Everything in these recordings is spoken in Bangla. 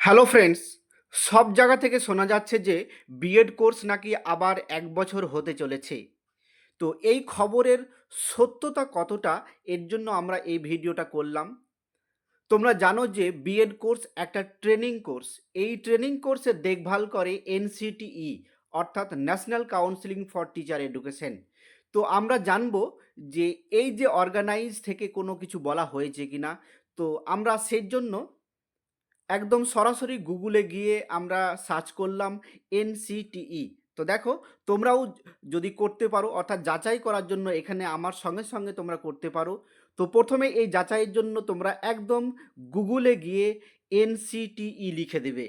হ্যালো ফ্রেন্ডস, সব জায়গা থেকে শোনা যাচ্ছে যে বিএড কোর্স নাকি আবার এক বছর হতে চলেছে। তো এই খবরের সত্যতা কতটা এর জন্য আমরা এই ভিডিওটা করলাম। তোমরা জানো যে বিএড কোর্স একটা ট্রেনিং কোর্স। এই ট্রেনিং কোর্সের দেখভাল করে এনসিটিই, অর্থাৎ national counselling for teacher education. তো আমরা জানব যে এই যে অর্গানাইজ থেকে কোনো কিছু বলা হয়েছে কিনা। তো আমরা সেই জন্য একদম সরাসরি গুগলে গিয়ে আমরা সার্চ করলাম এনসিটিই। তো দেখো, তোমরাও যদি করতে পারো, অর্থাৎ যাচাই করার জন্য এখানে আমার সঙ্গে সঙ্গে তোমরা করতে পারো। তো প্রথমে এই যাচাইয়ের জন্য তোমরা একদম গুগলে গিয়ে এনসিটিই লিখে দেবে।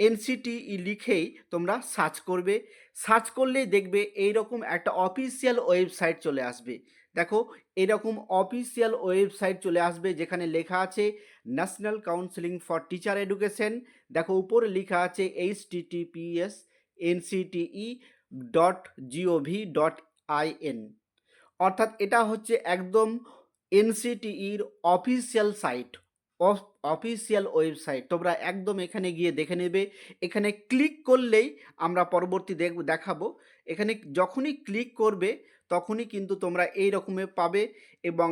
এনসিটিই লিখেই তোমরা সার্চ করবে। সার্চ করলেই দেখবে এইরকম একটা অফিসিয়াল ওয়েবসাইট চলে আসবে। দেখো, এরকম অফিসিয়াল ওয়েবসাইট চলে আসবে যেখানে লেখা আছে national counselling for teacher education দেখো, উপরে লেখা আছে H TTPS NCTE dot GOV dot IN অর্থাৎ এটা হচ্ছে একদম এনসিটিইর অফিসিয়াল সাইট অফিসিয়াল ওয়েবসাইট তোমরা একদম এখানে গিয়ে দেখে নেবে। এখানে ক্লিক করলেই আমরা পরবর্তী দেখ দেখাবো। এখানে যখনই ক্লিক করবে তখনই কিন্তু তোমরা এই রকমের পাবে এবং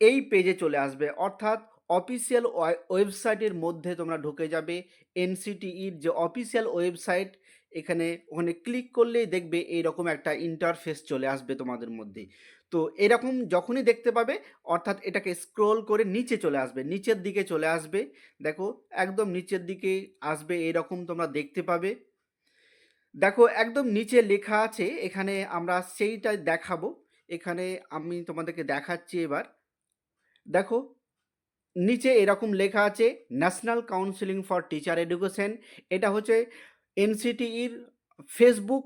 এই পেজে চলে আসবে। অর্থাৎ অফিসিয়াল ওয়েবসাইটের মধ্যে তোমরা ঢুকে যাবে। এনসিটিইর যে অফিসিয়াল ওয়েবসাইট এখানে, ওখানে ক্লিক করলেই দেখবে এইরকম একটা ইন্টারফেস চলে আসবে তোমাদের মধ্যে। তো এরকম যখনই দেখতে পাবে, অর্থাৎ এটাকে স্ক্রোল করে নিচে চলে আসবে, নিচের দিকে চলে আসবে। দেখো, একদম নিচের দিকে আসবে এরকম তোমরা দেখতে পাবে। দেখো, একদম নিচে লেখা আছে, এখানে আমরা সেইটা দেখাবো। এখানে আমি তোমাদেরকে দেখাচ্ছি এবার। দেখো, নিচে এরকম লেখা আছে national counselling for teacher education এটা হচ্ছে এনসিটিইর ফেসবুক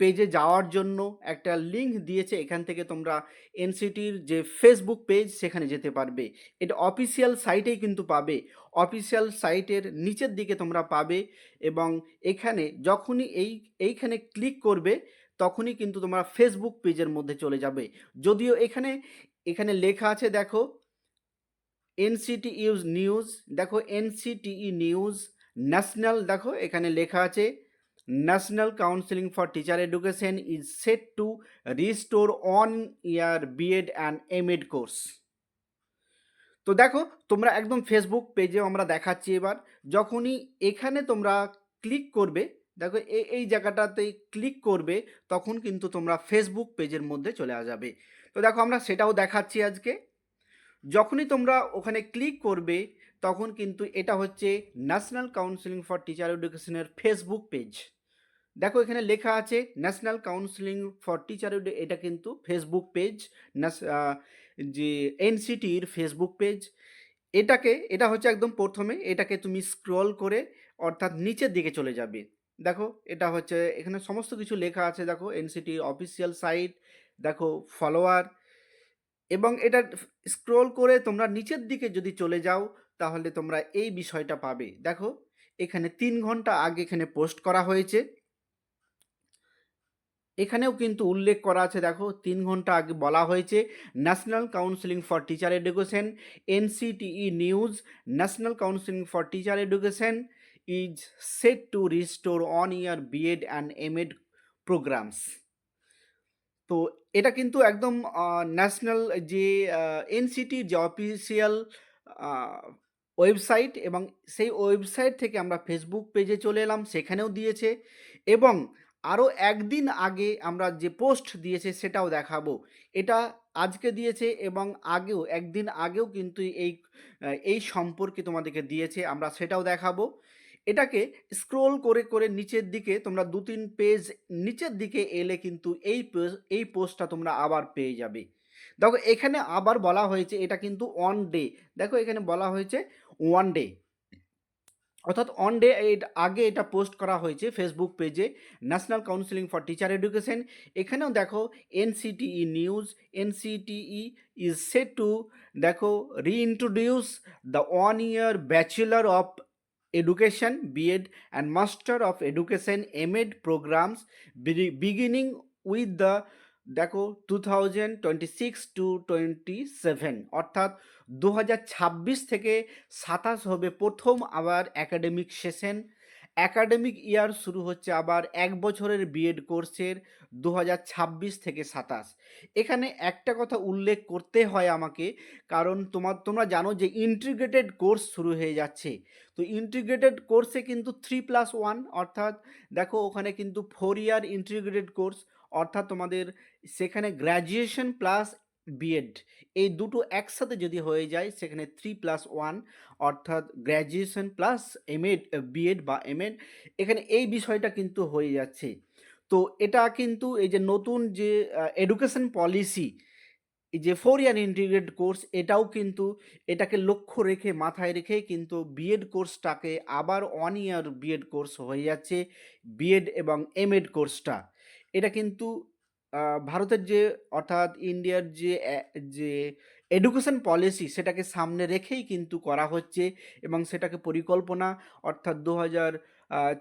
পেজে যাওয়ার জন্য একটা লিঙ্ক দিয়েছে। এখান থেকে তোমরা এনসিটির যে ফেসবুক পেজ সেখানে যেতে পারবে। এটা অফিসিয়াল সাইটেই কিন্তু পাবে। অফিসিয়াল সাইটের নিচের দিকে তোমরা পাবে এবং এখানে যখনই এই, এইখানে ক্লিক করবে, তখনই কিন্তু তোমরা ফেসবুক পেজের মধ্যে চলে যাবে। যদিও এখানে এখানে লেখা আছে, দেখো এনসিটি ইউজ নিউজ দেখো এনসিটিই নিউজ ন্যাশনাল দেখো, এখানে লেখা আছে national counselling for teacher education is set to restore on year BEd and MEd course তো দেখো, তোমরা একদম ফেসবুক পেজেও আমরা দেখাচ্ছি এবার। যখনই এখানে তোমরা ক্লিক করবে, দেখো এই এই জায়গাটাতে ক্লিক করবে, তখন কিন্তু তোমরা ফেসবুক পেজের মধ্যে চলে যাবে তো দেখো আমরা সেটাও দেখাচ্ছি আজকে। যখনই তোমরা ওখানে ক্লিক করবে, তখন কিন্তু এটা হচ্ছে ন্যাশনাল কাউন্সিলিং ফর টিচার এডুকেশনের ফেসবুক পেজ দেখো এখানে লেখা আছে ন্যাশনাল কাউন্সিলিং ফর টিচার এটা কিন্তু ফেসবুক পেজ যে এনসিটির ফেসবুক পেজ এটাকে, এটা হচ্ছে একদম প্রথমে, এটাকে তুমি স্ক্রল করে অর্থাৎ নিচের দিকে চলে যাবে। দেখো, এটা হচ্ছে, এখানে সমস্ত কিছু লেখা আছে, দেখো এনসিটির অফিসিয়াল সাইট দেখো ফলোয়ার এবং এটা স্ক্রোল করে তোমরা নিচের দিকে যদি চলে যাও, তাহলে তোমরা এই বিষয়টা পাবে। দেখো, এখানে তিন ঘণ্টা আগে এখানে পোস্ট করা হয়েছে। এখানেও কিন্তু উল্লেখ করা আছে, দেখো, তিন ঘণ্টা আগে বলা হয়েছে national counselling for teacher education NCTE news national counselling for teacher education is set to restore on year BEd and MEd programs তো এটা কিন্তু একদম ন্যাশনাল যে এনসিটির যে অফিসিয়াল ওয়েবসাইট এবং সেই ওয়েবসাইট থেকে আমরা ফেসবুক পেজে চলে এলাম, সেখানেও দিয়েছে এবং আরও একদিন আগে আমরা যে পোস্ট দিয়েছে সেটাও দেখাবো। এটা আজকে দিয়েছে এবং আগেও, একদিন আগেও কিন্তু এই এই সম্পর্কে তোমাদেরকে দিয়েছে, আমরা সেটাও দেখাবো। এটাকে স্ক্রোল করে করে নিচের দিকে তোমরা দু তিন পেজ নিচের দিকে এলে কিন্তু এই এই পোস্টটা তোমরা আবার পেয়ে যাবে। দেখো, এখানে আবার বলা হয়েছে, এটা কিন্তু ওয়ান ডে দেখো, এখানে বলা হয়েছে ওয়ান ডে অর্থাৎ অন ডে আগে এটা পোস্ট করা হয়েছে ফেসবুক পেজে national counselling for teacher education এখানেও দেখো NCTE news NCTE is set to দেখো reintroduce the one year bachelor of education BEd and master of MEd programs, be- beginning with the দেখো two thousand twenty six to twenty seven অর্থাৎ দু হাজার ছাব্বিশ থেকে সাতাশ হবে প্রথম আবার একাডেমিক সেশন একাডেমিক ইয়ার শুরু হচ্ছে আবার এক বছরের বিএড কোর্সের দু হাজার ছাব্বিশ থেকে সাতাশ। এখানে একটা কথা উল্লেখ করতে হয় আমাকে, কারণ তোমার, তোমরা জানো যে ইন্টিগ্রেটেড কোর্স শুরু হয়ে যাচ্ছে। তো ইন্টিগ্রেটেড কোর্সে কিন্তু থ্রি প্লাস ওয়ান অর্থাৎ দেখো ওখানে কিন্তু ফোর ইয়ার ইন্টিগ্রেটেড কোর্স অর্থাৎ তোমাদের সেখানে গ্র্যাজুয়েশন প্লাস বিএড এই দুটো একসাথে যদি হয়ে যায়, সেখানে থ্রি প্লাস ওয়ান অর্থাৎ গ্র্যাজুয়েশন প্লাস এমএড বিএড বা এমএড এখানে এই বিষয়টা কিন্তু হয়ে যাচ্ছে। তো এটা কিন্তু এই যে নতুন যে এডুকেশন পলিসি যে ফোর ইয়ার ইন্টিগ্রেট কোর্স এটাও কিন্তু এটাকে লক্ষ্য রেখে, মাথায় রেখে কিন্তু বিএড কোর্সটাকে আবার ওয়ান ইয়ার বিএড কোর্স হয়ে যাচ্ছে। বিএড এবং এমএড কোর্সটা এটা কিন্তু ভারতের যে, অর্থাৎ ইন্ডিয়ার যে যে এডুকেশন পলিসি সেটাকে সামনে রেখেই কিন্তু করা হচ্ছে এবং সেটাকে পরিকল্পনা অর্থাৎ দু হাজার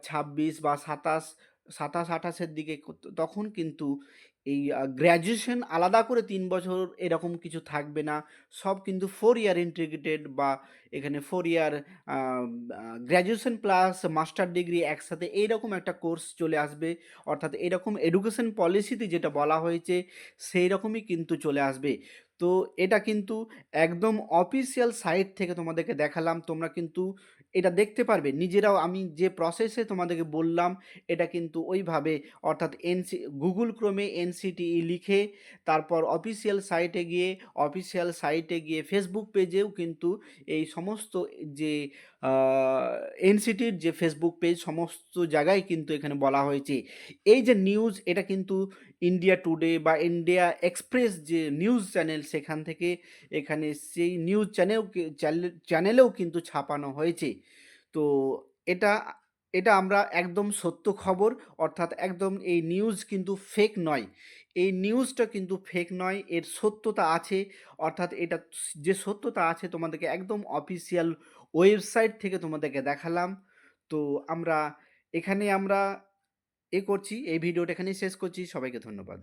ছাব্বিশ বা সাতাশ সাতাশ, আঠাশের দিকে তখন কিন্তু এই গ্র্যাজুয়েশন আলাদা করে তিন বছর এরকম কিছু থাকবে না। সব কিন্তু ফোর ইয়ার ইন্টিগ্রেটেড বা এখানে four year graduation plus master degree একসাথে এইরকম একটা কোর্স চলে আসবে। অর্থাৎ এরকম এডুকেশন পলিসিতে যেটা বলা হয়েছে সেই রকমই কিন্তু চলে আসবে। তো এটা কিন্তু একদম অফিসিয়াল সাইট থেকে তোমাদেরকে দেখালাম। তোমরা কিন্তু এটা দেখতে পারবে। নিজেরাও আমি যে প্রসেসে তোমাদেরকে বললাম, এটা কিন্তু ওইভাবে, অর্থাৎ এনসি গুগল ক্রোমে এনসিটিই লিখে, তারপর অফিসিয়াল সাইটে গিয়ে অফিসিয়াল সাইটে গিয়ে ফেসবুক পেজেও কিন্তু এই সমস্ত যে এনসিটির যে ফেসবুক পেজ সমস্ত জায়গায় কিন্তু এখানে বলা হয়েছে। এই যে নিউজ এটা কিন্তু ইন্ডিয়া টুডে বা ইন্ডিয়া এক্সপ্রেস যে নিউজ চ্যানেল সেখান থেকে এখানে সেই নিউজ চ্যানেল চ্যানেলেও কিন্তু ছাপানো হয়েছে। তো এটা এটা আমরা একদম সত্য খবর, অর্থাৎ একদম এই নিউজ কিন্তু ফেক নয়। এই নিউজটা কিন্তু ফেক নয়, এর সত্যতা আছে। অর্থাৎ এটা যে সত্যতা আছে তোমাদেরকে একদম অফিসিয়াল ওয়েবসাইট থেকে তোমাদেরকে দেখালাম। তো আমরা এখানে আমরা এ করছি, এই ভিডিওটা এখানেই শেষ করছি। সবাইকে ধন্যবাদ।